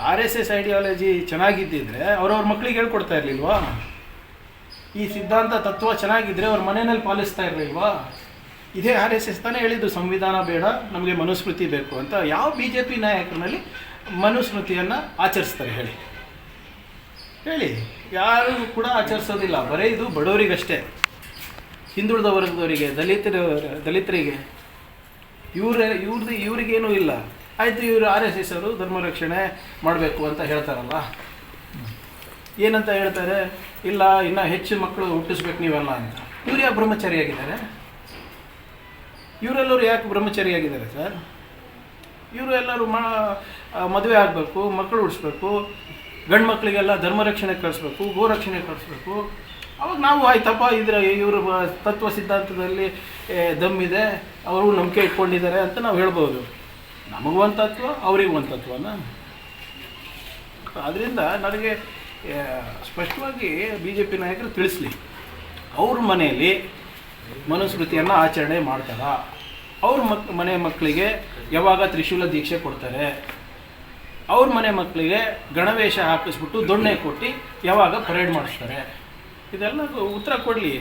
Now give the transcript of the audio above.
R S S ideology ಚೆನ್ನಾಗಿದ್ದಿದ್ರೆ ಅವ್ರವ್ರ ಮಕ್ಳಿಗೆ ಹೇಳ್ಕೊಡ್ತಾ ಇರ್ಲಿಲ್ವಾ? ಈ ಸಿದ್ಧಾಂತ ತತ್ವ ಚೆನ್ನಾಗಿದ್ರೆ ಅವ್ರ ಮನೆಯಲ್ಲಿ ಪಾಲಿಸ್ತಾ ಇರ್ಲಿಲ್ವಾ? ಇದೇ ಆರ್ ಎಸ್ ಎಸ್ ತಾನೇ ಹೇಳಿದ್ದು, ಸಂವಿಧಾನ ಬೇಡ, ನಮಗೆ ಮನುಸ್ಮೃತಿ ಬೇಕು ಅಂತ. ಯಾವ ಬಿ ಜೆ ಪಿ ನಾಯಕನಲ್ಲಿ ಮನುಸ್ಮೃತಿಯನ್ನು ಆಚರಿಸ್ತಾರೆ ಹೇಳಿ. ಹೇಳಿ, ಯಾರು ಕೂಡ ಆಚರಿಸೋದಿಲ್ಲ. ಬರೇ ಇದು ಬಡವರಿಗಷ್ಟೇ. ಹಿಂದುಳಿದ ವರ್ಗದವರಿಗೆ, ದಲಿತರ, ದಲಿತರಿಗೆ. ಇವ್ರ ಇವ್ರದ್ದು ಇವ್ರಿಗೇನೂ ಇಲ್ಲ. ಆಯಿತು ಇವರು ಆರ್ ಎಸ್ ಎಸ್ ಅವರು ಧರ್ಮ ರಕ್ಷಣೆ ಮಾಡಬೇಕು ಅಂತ ಹೇಳ್ತಾರಲ್ಲ ಏನಂತ ಹೇಳ್ತಾರೆ? ಇಲ್ಲ, ಇನ್ನೂ ಹೆಚ್ಚು ಮಕ್ಕಳು ಹುಟ್ಟಿಸ್ಬೇಕು ನೀವೆಲ್ಲ ಅಂತ. ಇವ್ರು ಯಾಕೆ ಬ್ರಹ್ಮಚಾರಿಯಾಗಿದ್ದಾರೆ ಇವರೆಲ್ಲರೂ ಯಾಕೆ ಬ್ರಹ್ಮಚಾರಿಯಾಗಿದ್ದಾರೆ ಸರ್? ಇವರು ಎಲ್ಲರೂ ಮಾ ಮದುವೆ ಆಗಬೇಕು, ಮಕ್ಕಳು ಉಳಿಸ್ಬೇಕು, ಗಂಡು ಮಕ್ಕಳಿಗೆಲ್ಲ ಧರ್ಮ ರಕ್ಷಣೆ ಕಳಿಸ್ಬೇಕು ಗೋರಕ್ಷಣೆ ಕಳಿಸ್ಬೇಕು. ಅವಾಗ ನಾವು ಆಯ್ತಪ್ಪ, ಇದ್ರ ಇವರು ತತ್ವ ಸಿದ್ಧಾಂತದಲ್ಲಿ ದಮ್ಮಿದೆ ಅವರು ನಂಬಿಕೆ ಇಟ್ಕೊಂಡಿದ್ದಾರೆ ಅಂತ ನಾವು ಹೇಳ್ಬೋದು. ನಮಗೂ ಒಂದು ತತ್ವ, ಅವ್ರಿಗೂ ಒಂದು ತತ್ವನ ಅದರಿಂದ ನನಗೆ ಸ್ಪಷ್ಟವಾಗಿ ಬಿ ಜೆ ಪಿ ನಾಯಕರು ತಿಳಿಸ್ಲಿ. ಅವ್ರ ಮನೆಯಲ್ಲಿ ಮನುಸ್ಮೃತಿಯನ್ನು ಆಚರಣೆ ಮಾಡ್ತಾರ. ಅವ್ರ ಮಕ್, ಮನೆ ಮಕ್ಕಳಿಗೆ ಯಾವಾಗ ತ್ರಿಶೂಲ ದೀಕ್ಷೆ ಕೊಡ್ತಾರೆ. ಅವ್ರ ಮನೆ ಮಕ್ಕಳಿಗೆ ಗಣವೇಷ ಹಾಕಿಸ್ಬಿಟ್ಟು ದೊಣ್ಣೆ ಕೊಟ್ಟು ಯಾವಾಗ ಪರೇಡ್ ಮಾಡಿಸ್ತಾರೆ. ಇದೆಲ್ಲ ಉತ್ತರ ಕೊಡಲಿ.